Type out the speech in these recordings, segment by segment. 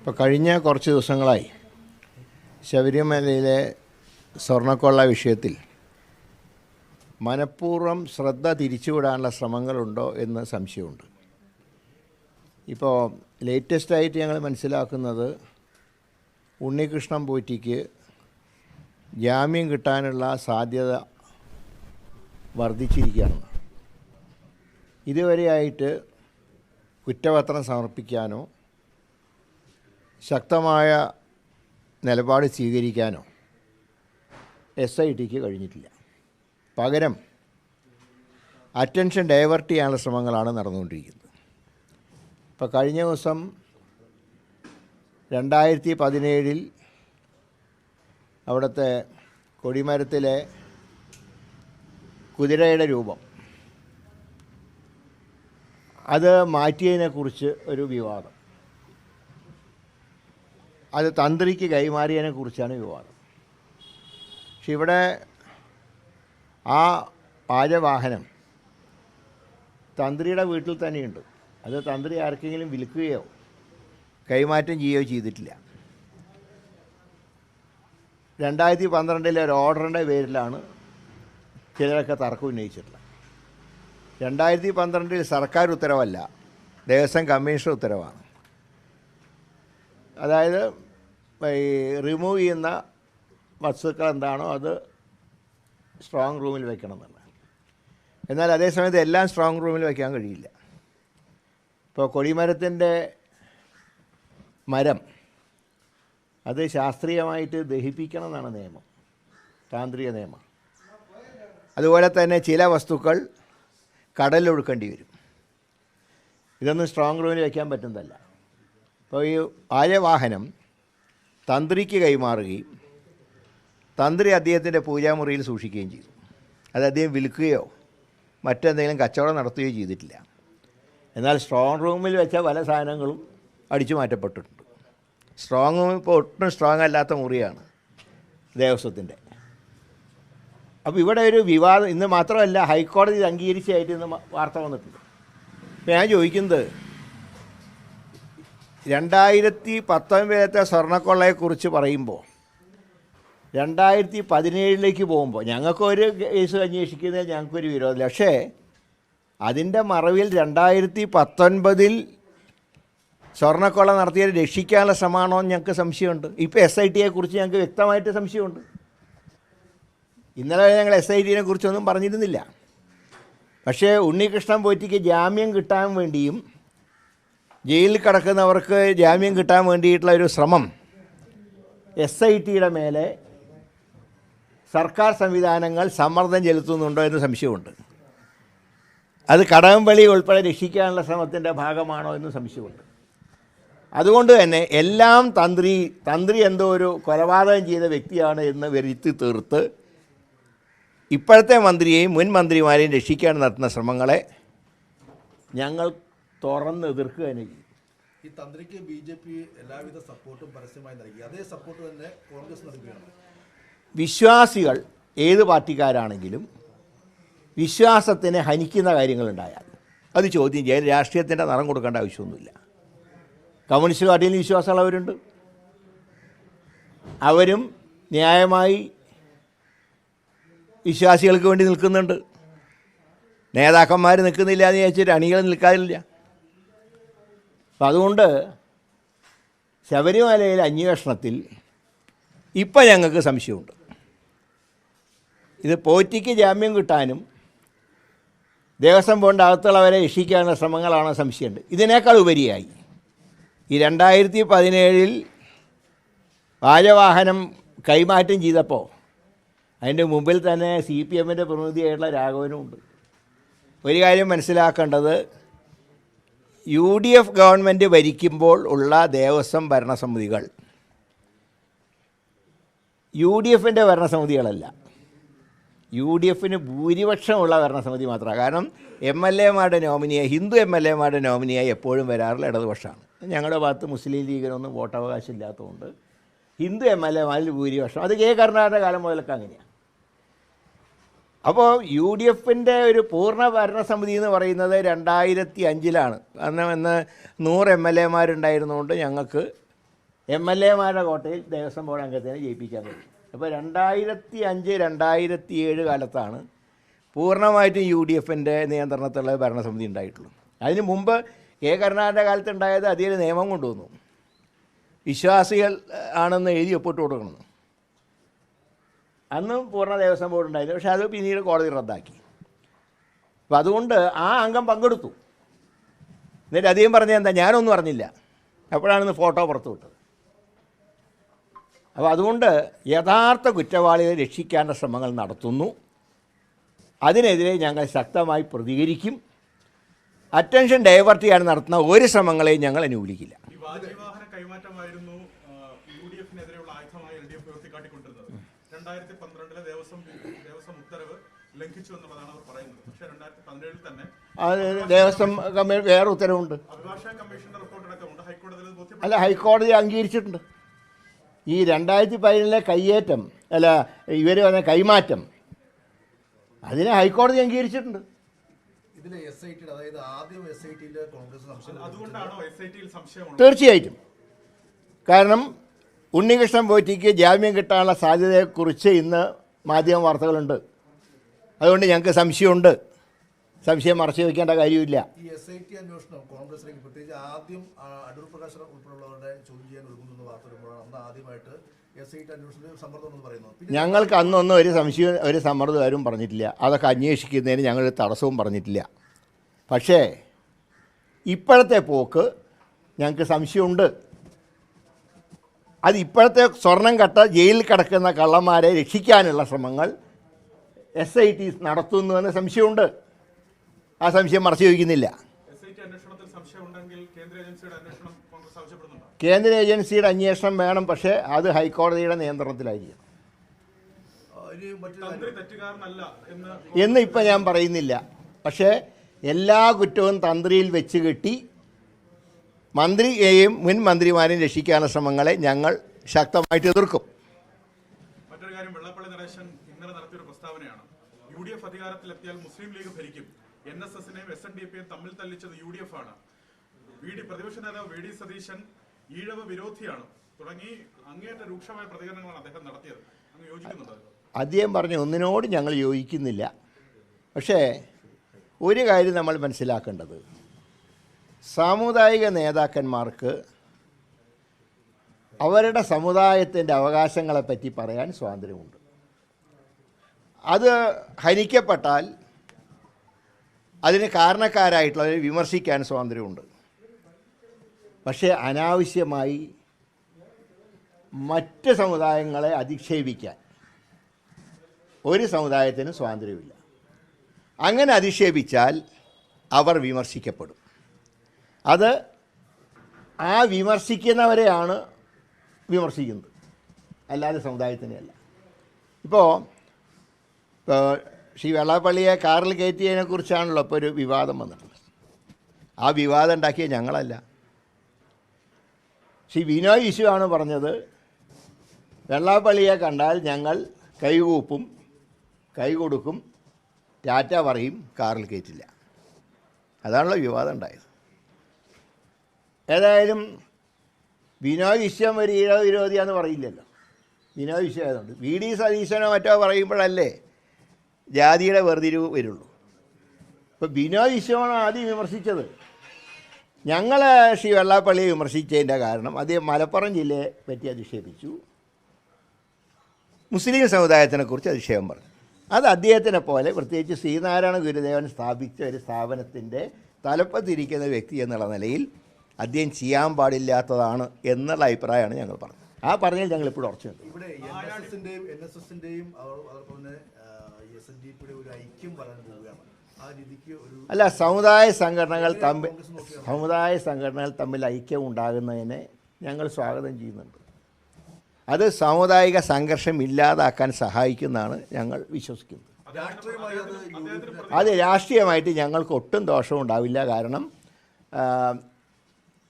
ഇപ്പോൾ കഴിഞ്ഞ കുറച്ച് ദിവസങ്ങളായി ശബരിമലയിലെ സ്വർണക്കൊള്ള വിഷയത്തിൽ മനഃപൂർവം ശ്രദ്ധ തിരിച്ചുവിടാനുള്ള ശ്രമങ്ങളുണ്ടോ എന്ന് സംശയമുണ്ട്. ഇപ്പോൾ ലേറ്റസ്റ്റായിട്ട് ഞങ്ങൾ മനസ്സിലാക്കുന്നത് ഉണ്ണികൃഷ്ണൻ പോറ്റിക്ക് ജാമ്യം കിട്ടാനുള്ള സാധ്യത വർദ്ധിച്ചിരിക്കുകയാണ്. ഇതുവരെയായിട്ട് കുറ്റപത്രം സമർപ്പിക്കാനോ ശക്തമായ നിലപാട് സ്വീകരിക്കാനോ എസ് ഐ ടിക്ക് കഴിഞ്ഞിട്ടില്ല. പകരം അറ്റൻഷൻ ഡൈവേർട്ട് ചെയ്യാനുള്ള ശ്രമങ്ങളാണ് നടന്നുകൊണ്ടിരിക്കുന്നത്. ഇപ്പോൾ കഴിഞ്ഞ ദിവസം രണ്ടായിരത്തി പതിനേഴിൽ അവിടുത്തെ കൊടിമരത്തിലെ കുതിരയുടെ രൂപം. അത് മാറ്റിയതിനെക്കുറിച്ച് ഒരു വിവാദം. അത് തന്ത്രിക്ക് കൈമാറിയതിനെ കുറിച്ചാണ് വിവാദം. പക്ഷെ ഇവിടെ ആ പാചവാഹനം തന്ത്രിയുടെ വീട്ടിൽ തന്നെയുണ്ട്. അത് തന്ത്രി ആർക്കെങ്കിലും വിൽക്കുകയോ കൈമാറ്റം ചെയ്യുകയോ ചെയ്തിട്ടില്ല. രണ്ടായിരത്തി പന്ത്രണ്ടിലെ ഒരു ഓർഡറിന്റെ പേരിലാണ് ചിലരൊക്കെ തർക്കം ഉന്നയിച്ചിട്ടുള്ളത്. രണ്ടായിരത്തി പന്ത്രണ്ടിൽ സർക്കാർ ഉത്തരവല്ല ദേവസ്വം കമ്മീഷൻ ഉത്തരവാണ്. അതായത് ഈ റിമൂവ് ചെയ്യുന്ന വസ്തുക്കൾ എന്താണോ അത് സ്ട്രോങ് റൂമിൽ വെക്കണം എന്നാണ് എന്നാൽ അതേസമയത്ത് എല്ലാം സ്ട്രോങ് റൂമിൽ വയ്ക്കാൻ കഴിയില്ല. ഇപ്പോൾ കൊടിമരത്തിന്റെ മരം അത് ശാസ്ത്രീയമായിട്ട് ദഹിപ്പിക്കണം എന്നാണ് നിയമം താന്ത്രിക നിയമം. അതുപോലെ തന്നെ ചില വസ്തുക്കൾ കടലിലൊഴുക്കേണ്ടി വരും. ഇതൊന്നും സ്ട്രോങ് റൂമിൽ വയ്ക്കാൻ പറ്റുന്നതല്ല. അപ്പോൾ ഈ ആയവാഹനം തന്ത്രിക്ക് കൈമാറുകയും തന്ത്രി അദ്ദേഹത്തിന്റെ പൂജാമുറിയിൽ സൂക്ഷിക്കുകയും ചെയ്തു. അത് അദ്ദേഹം വിൽക്കുകയോ മറ്റെന്തെങ്കിലും കച്ചവടം നടത്തുകയോ ചെയ്തിട്ടില്ല. എന്നാൽ സ്ട്രോങ് റൂമിൽ വെച്ച പല സാധനങ്ങളും അടിച്ചു മാറ്റപ്പെട്ടിട്ടുണ്ട്. സ്ട്രോങ് റൂം ഇപ്പോൾ ഒട്ടും സ്ട്രോങ് അല്ലാത്ത മുറിയാണ് ദേവസ്വത്തിന്റെ. അപ്പോൾ ഇവിടെ ഒരു വിവാദം ഇന്ന് മാത്രമല്ല ഹൈക്കോടതി അംഗീകരിച്ചായിട്ട് ഇന്ന് വാർത്ത വന്നിട്ടുണ്ട്. ഞാൻ ചോദിക്കുന്നത് രണ്ടായിരത്തി പത്തൊൻപതിലത്തെ സ്വർണക്കൊള്ളയെക്കുറിച്ച് പറയുമ്പോൾ രണ്ടായിരത്തി പതിനേഴിലേക്ക് പോകുമ്പോൾ ഞങ്ങൾക്കൊരു കേസ് അന്വേഷിക്കുന്നതിൽ ഞങ്ങൾക്കൊരു വിരോധമില്ല. പക്ഷേ അതിന്റെ മറവിൽ രണ്ടായിരത്തി പത്തൊൻപതിൽ സ്വർണക്കൊള്ള നടത്തിയത് രക്ഷിക്കാനുള്ള ശ്രമമാണോ എന്ന് ഞങ്ങൾക്ക് സംശയമുണ്ട്. ഇപ്പോൾ എസ് ഐ ടിയെക്കുറിച്ച് ഞങ്ങൾക്ക് വ്യക്തമായിട്ട് സംശയമുണ്ട്. ഇന്നലെ ഞങ്ങൾ എസ് ഐ ടിനെ കുറിച്ചൊന്നും പറഞ്ഞിരുന്നില്ല. പക്ഷേ ഉണ്ണികൃഷ്ണൻ പോറ്റിക്ക് ജാമ്യം കിട്ടാൻ വേണ്ടിയും ജയിലിൽ കിടക്കുന്നവർക്ക് ജാമ്യം കിട്ടാൻ വേണ്ടിയിട്ടുള്ള ഒരു ശ്രമം എസ് ഐ ടിയുടെ മേലെ സർക്കാർ സംവിധാനങ്ങൾ സമ്മർദ്ദം ചെലുത്തുന്നുണ്ടോ എന്ന് സംശയമുണ്ട്. അത് കടകംപള്ളി ഉൾപ്പെടെ രക്ഷിക്കാനുള്ള ശ്രമത്തിന്റെ ഭാഗമാണോ എന്ന് സംശയമുണ്ട്. അതുകൊണ്ട് തന്നെ എല്ലാം തന്ത്രി തന്ത്രി എന്തോ ഒരു കൊലപാതകം ചെയ്ത വ്യക്തിയാണ് എന്ന് വരുത്തി തീർത്ത് ഇപ്പോഴത്തെ മന്ത്രിയെയും മുൻ മന്ത്രിമാരെയും രക്ഷിക്കാൻ നടത്തുന്ന ശ്രമങ്ങളെ ഞങ്ങൾ തുറന്ന് എതിർക്കുക തന്നെ ചെയ്യും. ഈ തന്ത്രിക്ക് ബി ജെ പി എല്ലാവിധ സപ്പോർട്ടും പരസ്യമായി നൽകി. അതേ സപ്പോർട്ട് തന്നെ കോൺഗ്രസ് നൽകുകയാണ്. വിശ്വാസികൾ ഏത് പാർട്ടിക്കാരാണെങ്കിലും വിശ്വാസത്തിനെ ഹനിക്കുന്ന കാര്യങ്ങളുണ്ടായാൽ അത് ചോദ്യം ചെയ്യാൻ രാഷ്ട്രീയത്തിന്റെ നിറം കൊടുക്കേണ്ട ആവശ്യമൊന്നുമില്ല. കമ്മ്യൂണിസ്റ്റ് പാർട്ടിയിൽ വിശ്വാസമുള്ളവരുണ്ട് അവരും ന്യായമായി വിശ്വാസികൾക്ക് വേണ്ടി നിൽക്കുന്നുണ്ട്. നേതാക്കന്മാർ നിൽക്കുന്നില്ല എന്ന് ചോദിച്ചിട്ട് അണികൾ നിൽക്കാറില്ല. അപ്പം അതുകൊണ്ട് ശബരിമലയിലെ അന്വേഷണത്തിൽ ഇപ്പം ഞങ്ങൾക്ക് സംശയമുണ്ട്. ഇത് പോറ്റിക്ക് ജാമ്യം കിട്ടാനും ദേവസ്വം ബോണ്ട് അകത്തുള്ളവരെ രക്ഷിക്കാനുള്ള ശ്രമങ്ങളാണ് സംശയമുണ്ട്. ഇതിനേക്കാൾ ഉപരിയായി ഈ രണ്ടായിരത്തി പതിനേഴിൽ വാജവാഹനം കൈമാറ്റം ചെയ്തപ്പോൾ അതിന്റെ മുമ്പിൽ തന്നെ സി പി എമ്മിന്റെ പ്രതിനിധിയായിട്ടുള്ള രാഘവനും ഉണ്ട്. ഒരു കാര്യം മനസ്സിലാക്കേണ്ടത് യു ഡി എഫ് ഗവൺമെന്റ് ഭരിക്കുമ്പോൾ ഉള്ള ദേവസ്വം ഭരണസമിതികൾ. യു ഡി എഫിന്റെ ഭരണസമിതികളല്ല. യു ഡി എഫിന് ഭൂരിപക്ഷമുള്ള ഭരണസമിതി മാത്രമാണ്. കാരണം എം എൽ എമാരുടെ നോമിനിയായി ഹിന്ദു എം എൽ എമാരുടെ നോമിനിയായി എപ്പോഴും വരാറുള്ള ഇടതുപക്ഷമാണ്. ഞങ്ങളുടെ ഭാഗത്ത് മുസ്ലിം ലീഗിനൊന്നും വോട്ടവകാശം ഇല്ലാത്തതുകൊണ്ട് ഹിന്ദു എം എൽ എമാരിൽ ഭൂരിപക്ഷം. അത് കെ കരുണാകരന്റെ കാലം മുതലൊക്കെ അങ്ങനെയാണ് അപ്പോൾ യു ഡി എഫിന്റെ ഒരു പൂർണ ഭരണസമിതി എന്ന് പറയുന്നത് രണ്ടായിരത്തി അഞ്ചിലാണ് കാരണം ഇന്ന് നൂറ് എം എൽ എമാരുണ്ടായിരുന്നുകൊണ്ട് ഞങ്ങൾക്ക് എം എൽ എമാരുടെ കോട്ടയിൽ ദേവസ്വം ബോർഡ് അംഗത്തിനെ ജയിപ്പിക്കാൻ കഴിയും അപ്പോൾ രണ്ടായിരത്തി അഞ്ച് രണ്ടായിരത്തി ഏഴ് കാലത്താണ് പൂർണമായിട്ടും യു ഡി എഫിന്റെ നിയന്ത്രണത്തിലുള്ള ഭരണസമിതി ഉണ്ടായിട്ടുള്ളൂ അതിന് മുമ്പ് കെ കരുണാകരന്റെ കാലത്ത് ഉണ്ടായത് അതിൽ നിയമം കൊണ്ടുവന്നു. വിശ്വാസികൾ ആണെന്ന് എഴുതി ഒപ്പിട്ട് കൊടുക്കണം. അന്നും പൂർണ ദേവസ്വം ബോർഡ് ഉണ്ടായിരുന്നു. പക്ഷേ അത് പിന്നീട് കോടതി റദ്ദാക്കി. അപ്പം അതുകൊണ്ട് ആ അംഗം പങ്കെടുത്തു. എന്നിട്ട് അധികം പറഞ്ഞത് എന്താ? ഞാനൊന്നും അറിഞ്ഞില്ല. അപ്പോഴാണ് ഫോട്ടോ പുറത്തു വിട്ടത്. അപ്പോൾ അതുകൊണ്ട് യഥാർത്ഥ കുറ്റവാളികളെ രക്ഷിക്കാനുള്ള ശ്രമങ്ങൾ നടത്തുന്നു. അതിനെതിരെ ഞങ്ങൾ ശക്തമായി പ്രതികരിക്കും. അറ്റൻഷൻ ഡൈവേർട്ട് ചെയ്യാൻ നടത്തുന്ന ഒരു ശ്രമങ്ങളെയും ഞങ്ങൾ അനുകൂലിക്കില്ല ഈ വാജിവാഹന കൈമാറ്റമായിരുന്നു യു ഡി എഫിനെതിരെയുള്ള ആയുധമായി എൽ ഡി എഫ് ഉയർത്തിക്കാട്ടിക്കൊണ്ടിരുന്നത് രണ്ടായിരത്തി പന്ത്രണ്ടിലെ ദേവസ്വം ദേവസ്വം ഉത്തരവ് ലംഘിച്ചു എന്നുള്ളതാണ് അവർ പറയുന്നത്. പക്ഷേ രണ്ടായിരത്തി പതിനേഴിൽ തന്നെ ദേവസ്വം കമ്മീഷൻ വേറെ ഉത്തരവുണ്ട്. അഭിഭാഷക കമ്മീഷന്റെ റിപ്പോർട്ട് അടക്കമുണ്ട് ഹൈക്കോടതിയിൽ അല്ല ഹൈക്കോടതി അംഗീകരിച്ചിട്ടുണ്ട്. ഈ രണ്ടായിരത്തി പതിനേഴിലെ കയ്യേറ്റം അല്ല ഇവർ പറഞ്ഞ കൈമാറ്റം അതിനെ ഹൈക്കോടതി അംഗീകരിച്ചിട്ടുണ്ട്. ഇതിലെ എസ് ഐ ടിയുടെ അതായത് ആദ്യം എസ് ഐ ടിയിലെ കോൺഗ്രസ് സംശയം അതുകൊണ്ടാണോ എസ് ഐ ടിയിൽ സംശയമുള്ളത്? തീർച്ചയായിട്ടും. കാരണം ഉണ്ണികൃഷ്ണൻ പോറ്റിക്ക് ജാമ്യം കിട്ടാനുള്ള സാധ്യതയെക്കുറിച്ച് ഇന്ന് മാധ്യമ വാർത്തകളുണ്ട്. അതുകൊണ്ട് ഞങ്ങൾക്ക് സംശയമുണ്ട്. സംശയം മറച്ചു വയ്ക്കേണ്ട കാര്യമില്ല. ഈ എസ് ഐ ടി അന്വേഷണം കോൺഗ്രസിലേക്ക് പ്രത്യേകിച്ച് ആദ്യം ആ, അടൂർ പ്രകാശ് ഉൾപ്പെടെയുള്ളവരുടെ ചോദ്യം ചെയ്യാൻ ഒരുങ്ങുന്ന വാർത്ത വരുമ്പോഴാണ് അന്ന് ആദ്യമായിട്ട് എസ് ഐ ടി അന്വേഷണത്തിൽ സമ്മർദ്ദം എന്ന് പറയുന്നത്. പിന്നെ ഞങ്ങൾക്ക് അന്നൊന്നും ഒരു സംശയം ഒരു സമ്മർദ്ദം ആരും പറഞ്ഞിട്ടില്ല. അതൊക്കെ അന്വേഷിക്കുന്നതിന് ഞങ്ങൾ തടസ്സവും പറഞ്ഞിട്ടില്ല. പക്ഷേ ഇപ്പോഴത്തെ പോക്ക് ഞങ്ങൾക്ക് സംശയമുണ്ട്. അത് ഇപ്പോഴത്തെ സ്വർണം കട്ട ജയിലിൽ കിടക്കുന്ന കള്ളന്മാരെ രക്ഷിക്കാനുള്ള ശ്രമങ്ങൾ എസ് ഐ ടി നടത്തുന്നുവെന്ന് സംശയമുണ്ട്. ആ സംശയം മറച്ചു ചോദിക്കുന്നില്ല കേന്ദ്ര ഏജൻസിയുടെ അന്വേഷണം കോൺഗ്രസ് കേന്ദ്ര ഏജൻസിയുടെ അന്വേഷണം വേണം പക്ഷേ അത് ഹൈക്കോടതിയുടെ നിയന്ത്രണത്തിലായിരിക്കും. ആ, ഇനി തന്ത്രി തെറ്റുകാരനല്ല എന്ന് എന്ന് ഇപ്പം ഞാൻ പറയുന്നില്ല. പക്ഷേ എല്ലാ കുറ്റവും തന്ത്രിയിൽ വെച്ച് കെട്ടി മന്ത്രിയെയും മുൻ മന്ത്രിമാരെയും രക്ഷിക്കാനുള്ള ശ്രമങ്ങളെ ഞങ്ങൾ ശക്തമായിട്ട് എതിർക്കും. മറ്റൊരു കാര്യം വെള്ളപ്പള്ളി നടേശൻ ഇന്നലെ നടത്തിയൊരു പ്രസ്താവനയാണ്. യു ഡി എഫ് അധികാരത്തിലെത്തിയാൽ മുസ്ലിം ലീഗ് ഭരിക്കും. എൻ എസ് എസിനെയും എസ് എൻ ഡി പിയും തമ്മിൽ തല്ലിച്ചത് യു ഡി എഫ് ആണ്. വി ഡി പ്രതിപക്ഷ നേതാവ് വി ഡി സതീശൻ ഈഴവ വിരോധിയാണ്. തുടങ്ങി രൂക്ഷമായ പ്രതികരണങ്ങളാണ് അദ്ദേഹം നടത്തിയത്. അങ്ങ് യോജിക്കുന്നുണ്ടോ? അതിനോട്? അദ്ദേഹം പറഞ്ഞ ഒന്നിനോട് ഞങ്ങൾ യോജിക്കുന്നില്ല. പക്ഷേ ഒരു കാര്യം നമ്മൾ മനസ്സിലാക്കേണ്ടത്. സാമുദായിക നേതാക്കന്മാർക്ക് അവരുടെ സമുദായത്തിന്റെ അവകാശങ്ങളെപ്പറ്റി പറയാൻ സ്വാതന്ത്ര്യമുണ്ട്. അത് ഹനിക്കപ്പെട്ടാൽ അതിന് കാരണക്കാരായിട്ടുള്ളവരെ വിമർശിക്കാൻ സ്വാതന്ത്ര്യമുണ്ട്. പക്ഷേ അനാവശ്യമായി മറ്റ് സമുദായങ്ങളെ അധിക്ഷേപിക്കാൻ ഒരു സമുദായത്തിനും സ്വാതന്ത്ര്യമില്ല. അങ്ങനെ അധിക്ഷേപിച്ചാൽ അവർ വിമർശിക്കപ്പെടും. അത് ആ വിമർശിക്കുന്നവരെയാണ് വിമർശിക്കുന്നത്. അല്ലാതെ സമുദായത്തിനെയല്ല ഇപ്പോൾ ഇപ്പോൾ ശ്രീ വെള്ളാപ്പള്ളിയെ കാറിൽ കയറ്റിയതിനെ കുറിച്ചാണല്ലോ ഇപ്പോൾ ഒരു വിവാദം വന്നിട്ടുള്ളത്. ആ വിവാദം ഉണ്ടാക്കിയ ഞങ്ങളല്ല. ശ്രീ വിനോയ് വിശ്വമാണ് പറഞ്ഞത് വെള്ളാപ്പള്ളിയെ കണ്ടാൽ ഞങ്ങൾ കൈകൂപ്പും കൈ കൊടുക്കും ടാറ്റ പറയും കാറിൽ കയറ്റില്ല. അതാണല്ലോ വിവാദം ഉണ്ടായത്. ഏതായാലും വിനോയ് വിശ്വം ഒരു ഈഴ വിരോധിയാന്ന് പറയില്ലല്ലോ. വിശ്വം ആയതുകൊണ്ട്. വി ഡി സതീശനോ മറ്റോ പറയുമ്പോഴല്ലേ ജാതിയുടെ വേർതിരിവ് വരുള്ളൂ. ഇപ്പോൾ ബിനോയ് വിശ്വമാണ് ആദ്യം വിമർശിച്ചത്. ഞങ്ങൾ ശ്രീ വെള്ളാപ്പള്ളിയെ വിമർശിച്ചതിന്റെ കാരണം അദ്ദേഹം മലപ്പുറം ജില്ലയെ പറ്റി അധിക്ഷേപിച്ചു. മുസ്ലിം സമുദായത്തിനെക്കുറിച്ച് അധിക്ഷേപം പറഞ്ഞു. അത് അദ്ദേഹത്തിനെ പോലെ പ്രത്യേകിച്ച് ശ്രീനാരായണ ഗുരുദേവൻ സ്ഥാപിച്ച ഒരു സ്ഥാപനത്തിന്റെ തലപ്പത്തിരിക്കുന്ന വ്യക്തി എന്നുള്ള നിലയിൽ അദ്ദേഹം ചെയ്യാൻ പാടില്ലാത്തതാണ് എന്നുള്ള അഭിപ്രായമാണ് ഞങ്ങൾ പറഞ്ഞത്. ആ പറഞ്ഞതിൽ ഞങ്ങൾ ഇപ്പോഴും ഉറച്ചു. ഇവിടെ എൻ എസ് ഒരു ഐക്യം വരാൻ പോവുകയാണ്. അല്ല സമുദായ സംഘടനകൾ തമ്മിൽ സമുദായ സംഘടനകൾ തമ്മിൽ ഐക്യം ഉണ്ടാകുന്നതിനെ ഞങ്ങൾ സ്വാഗതം ചെയ്യുന്നുണ്ട്. അത് സാമുദായിക സംഘർഷം ഇല്ലാതാക്കാൻ സഹായിക്കുന്നതാണ് ഞങ്ങൾ വിശ്വസിക്കുന്നത്. അത് രാഷ്ട്രീയമായിട്ട് ഞങ്ങൾക്ക് ഒട്ടും ദോഷമുണ്ടാവില്ല. കാരണം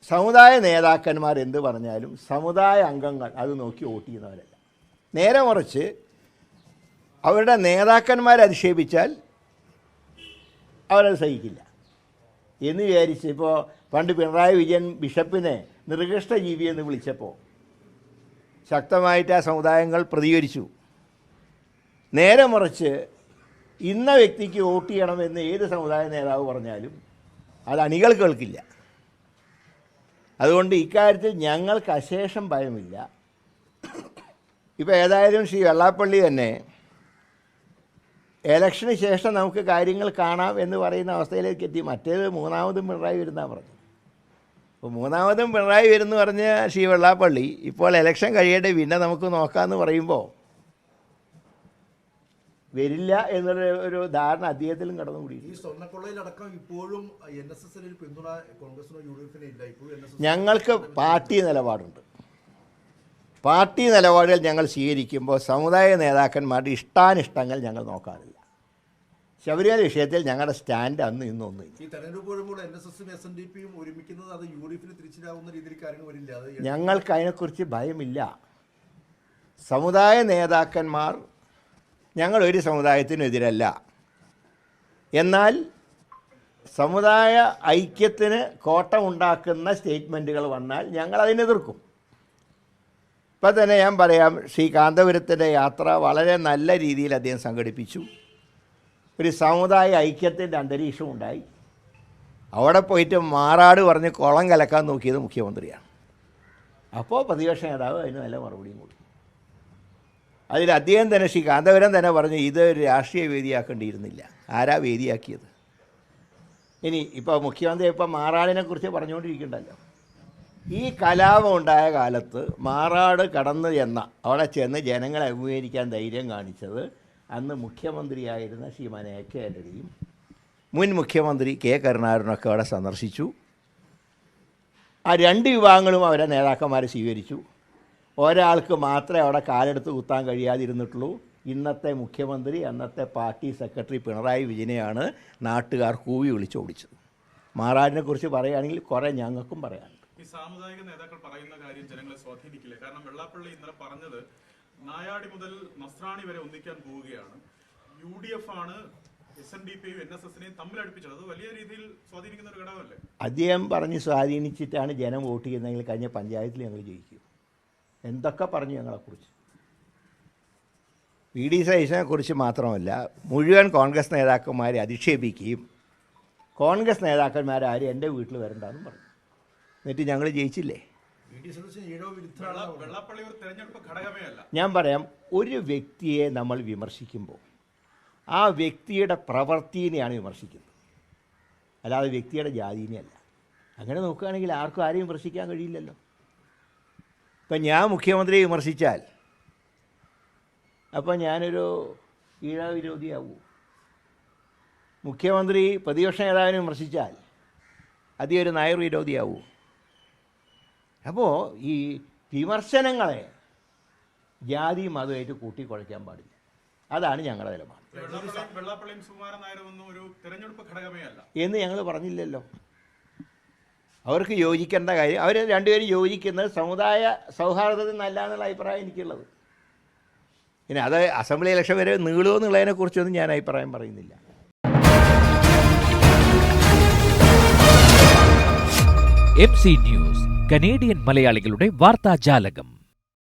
സമുദായ നേതാക്കന്മാർ എന്ത് പറഞ്ഞാലും സമുദായ അംഗങ്ങൾ അത് നോക്കി വോട്ട് ചെയ്യുന്നവരല്ല. നേരെ മറിച്ച് അവരുടെ നേതാക്കന്മാരെ അധിക്ഷേപിച്ചാൽ അവരത് സഹിക്കില്ല. എന്ന് വിചാരിച്ച് ഇപ്പോൾ പണ്ട് പിണറായി വിജയൻ ബിഷപ്പിനെ നിർകൃഷ്ട ജീവി എന്ന് വിളിച്ചപ്പോൾ ശക്തമായിട്ട് ആ സമുദായങ്ങൾ പ്രതികരിച്ചു. നേരെ മറിച്ച് ഇന്ന വ്യക്തിക്ക് വോട്ട് ചെയ്യണമെന്ന് ഏത് സമുദായ നേതാവ് പറഞ്ഞാലും അത് അണികൾ കേൾക്കില്ല. അതുകൊണ്ട് ഇക്കാര്യത്തിൽ ഞങ്ങൾക്ക് അശേഷം ഭയമില്ല. ഇപ്പോൾ ഏതായാലും ശ്രീ വെള്ളാപ്പള്ളി തന്നെ എലക്ഷന് ശേഷം നമുക്ക് കാര്യങ്ങൾ കാണാം എന്ന് പറയുന്ന അവസ്ഥയിലേക്ക് എത്തി. മറ്റേത് മൂന്നാമതും പിണറായി വരുന്ന പറഞ്ഞു അപ്പോൾ മൂന്നാമതും പിണറായി വരുന്നു പറഞ്ഞ ശ്രീ വെള്ളാപ്പള്ളി ഇപ്പോൾ എലക്ഷൻ കഴിയട്ടെ പിന്നെ നമുക്ക് നോക്കാമെന്ന് പറയുമ്പോൾ വരില്ല എന്നുള്ള ഒരു ധാരണ അദ്ദേഹത്തിലും കടന്നുകൂടി ഈ സ്വർണക്കൊള്ളയിലടക്കം ഇപ്പോഴും എൻ എസ് എസിന് ഒരു പിന്തുണ കോൺഗ്രസിനോ യു ഡി എഫിനോ ഇല്ല. ഇപ്പോഴും എൻ എസ് എസ് ഞങ്ങൾക്ക് പാർട്ടി നിലപാടുണ്ട്. പാർട്ടി നിലപാടുകൾ ഞങ്ങൾ സ്വീകരിക്കുമ്പോൾ സമുദായ നേതാക്കന്മാരുടെ ഇഷ്ടാനിഷ്ടങ്ങൾ ഞങ്ങൾ നോക്കാറില്ല. ശബരിമല വിഷയത്തിൽ ഞങ്ങളുടെ സ്റ്റാൻഡ് അന്ന് ഇന്നൊന്നുമില്ല ഈ തെരഞ്ഞെടുപ്പ് വരുമ്പോൾ എൻ എസ് എസും എസ് എൻ ഡി പിയും ഒരുമിക്കുന്നത് അത് യു ഡി എഫിന് തിരിച്ചിലാവുന്ന രീതിയിൽ കാര്യങ്ങൾ വരില്ല. അത് ഞങ്ങൾക്ക് അതിനെക്കുറിച്ച് ഭയമില്ല. സമുദായ നേതാക്കന്മാർ ഞങ്ങൾ ഒരു സമുദായത്തിനും എതിരല്ല എന്നാൽ സമുദായ ഐക്യത്തിന് കോട്ടമുണ്ടാക്കുന്ന സ്റ്റേറ്റ്മെന്റുകൾ വന്നാൽ ഞങ്ങൾ അതിനെതിർക്കും ഇപ്പം തന്നെ ഞാൻ പറയാം ശ്രീ കാന്തപുരത്തിന്റെ യാത്ര വളരെ നല്ല രീതിയിൽ അദ്ദേഹം സംഘടിപ്പിച്ചു. ഒരു സമുദായ ഐക്യത്തിന്റെ അന്തരീക്ഷം ഉണ്ടായി അവിടെ പോയിട്ട് മാറാട് പറഞ്ഞ് കുളം കലക്കാൻ നോക്കിയത് മുഖ്യമന്ത്രിയാണ്. അപ്പോൾ പ്രതിപക്ഷ നേതാവ് അതിന് നല്ല മറുപടിയും കൊടുത്തു. അതിൽ അദ്ദേഹം തന്നെ ശ്രീ കാന്തപുരം തന്നെ പറഞ്ഞു ഇത് ഒരു രാഷ്ട്രീയ വേദിയാക്കേണ്ടിയിരുന്നില്ല. ആരാ വേദിയാക്കിയത്? ഇനി ഇപ്പോൾ മുഖ്യമന്ത്രി ഇപ്പോൾ മാറാടിനെ കുറിച്ച് പറഞ്ഞുകൊണ്ടിരിക്കണ്ടല്ലോ. ഈ കലാപം ഉണ്ടായ കാലത്ത് മാറാട് കടന്നു ചെന്ന അവിടെ ചെന്ന് ജനങ്ങളെ അഭിമുഖീകരിക്കാൻ ധൈര്യം കാണിച്ചത് അന്ന് മുഖ്യമന്ത്രിയായിരുന്ന ശ്രീമാൻ എ കെ ആന്റണിയും മുൻ മുഖ്യമന്ത്രി കെ കരുണാകരനൊക്കെ അവിടെ സന്ദർശിച്ചു. ആ രണ്ട് വിഭാഗങ്ങളും അവരെ നേതാക്കന്മാരെ സ്വീകരിച്ചു. ഒരാൾക്ക് മാത്രമേ അവിടെ കാലെടുത്ത് കുത്താൻ കഴിയാതിരുന്നിട്ടുള്ളൂ. ഇന്നത്തെ മുഖ്യമന്ത്രി അന്നത്തെ പാർട്ടി സെക്രട്ടറി പിണറായി വിജയനെയാണ് നാട്ടുകാർ കൂവി വിളിച്ചോടിച്ചത് മാറാടിനെ കുറിച്ച് പറയുകയാണെങ്കിൽ കുറേ ഞങ്ങൾക്കും പറയാനുണ്ട്. ഈ സാമുദായിക നേതാക്കൾ പറയുന്ന കാര്യം ജനങ്ങളെ സ്വാധീനിക്കില്ല? കാരണം വെള്ളാപ്പള്ളി ഇന്നലെ പറഞ്ഞത് നായാടി മുതൽ നസ്രാണി വരെ ഒന്നിക്കാൻ പോവുകയാണ്. യു ഡി എഫ് ആണ് എസ് എൻ ഡി പിയും എൻ എസ് എസിനെയും തമ്മിലടുപ്പിച്ചത്. അത് വലിയ രീതിയിൽ സ്വാധീനിക്കുന്ന ഒരു ഘടകമല്ലേ? അദ്ദേഹം പറഞ്ഞ് സ്വാധീനിച്ചിട്ടാണ് ജനം വോട്ട് ചെയ്യുന്നതെങ്കിൽ കഴിഞ്ഞ പഞ്ചായത്തിൽ ഞങ്ങൾ ജയിക്കും. എന്തൊക്കെ പറഞ്ഞു ഞങ്ങളെക്കുറിച്ച്? വി ഡി സൈസിനെ കുറിച്ച് മാത്രമല്ല മുഴുവൻ കോൺഗ്രസ് നേതാക്കന്മാരെ അധിക്ഷേപിക്കുകയും കോൺഗ്രസ് നേതാക്കന്മാരാരും എന്റെ വീട്ടിൽ വരണ്ടെന്നും പറഞ്ഞു. എന്നിട്ട് ഞങ്ങൾ ജയിച്ചില്ലേ? ഞാൻ പറയാം ഒരു വ്യക്തിയെ നമ്മൾ വിമർശിക്കുമ്പോൾ ആ വ്യക്തിയുടെ പ്രവൃത്തിനെയാണ് വിമർശിക്കുന്നത്. അല്ലാതെ വ്യക്തിയുടെ ജാതിനെയല്ല അങ്ങനെ നോക്കുകയാണെങ്കിൽ ആർക്കും ആരെയും വിമർശിക്കാൻ കഴിയില്ലല്ലോ. ഇപ്പം ഞാൻ മുഖ്യമന്ത്രിയെ വിമർശിച്ചാൽ അപ്പം ഞാനൊരു ഈഴാവിരോധിയാവൂ മുഖ്യമന്ത്രി പ്രതിപക്ഷ നേതാവിനെ വിമർശിച്ചാൽ അതി ഒരു നായർ വിരോധിയാവൂ. അപ്പോൾ ഈ വിമർശനങ്ങളെ ജാതി മതമായിട്ട് കൂട്ടിക്കുഴയ്ക്കാൻ പാടില്ല. അതാണ് ഞങ്ങളുടെ നിലപാട്. എന്ന് ഞങ്ങൾ പറഞ്ഞില്ലല്ലോ. അവർക്ക് യോജിക്കേണ്ട കാര്യം അവർ രണ്ടുപേരും യോജിക്കുന്നത് സമുദായ സൗഹാർദ്ദത്തിൽ നല്ല എന്നുള്ള അഭിപ്രായം എനിക്കുള്ളത്. പിന്നെ അത് അസംബ്ലി ഇലക്ഷൻ വരെ നീളുമോ എന്നുള്ളതിനെക്കുറിച്ചൊന്നും ഞാൻ അഭിപ്രായം പറയുന്നില്ല. എം സി ന്യൂസ് കനേഡിയൻ മലയാളികളുടെ വാർത്താജാലകം.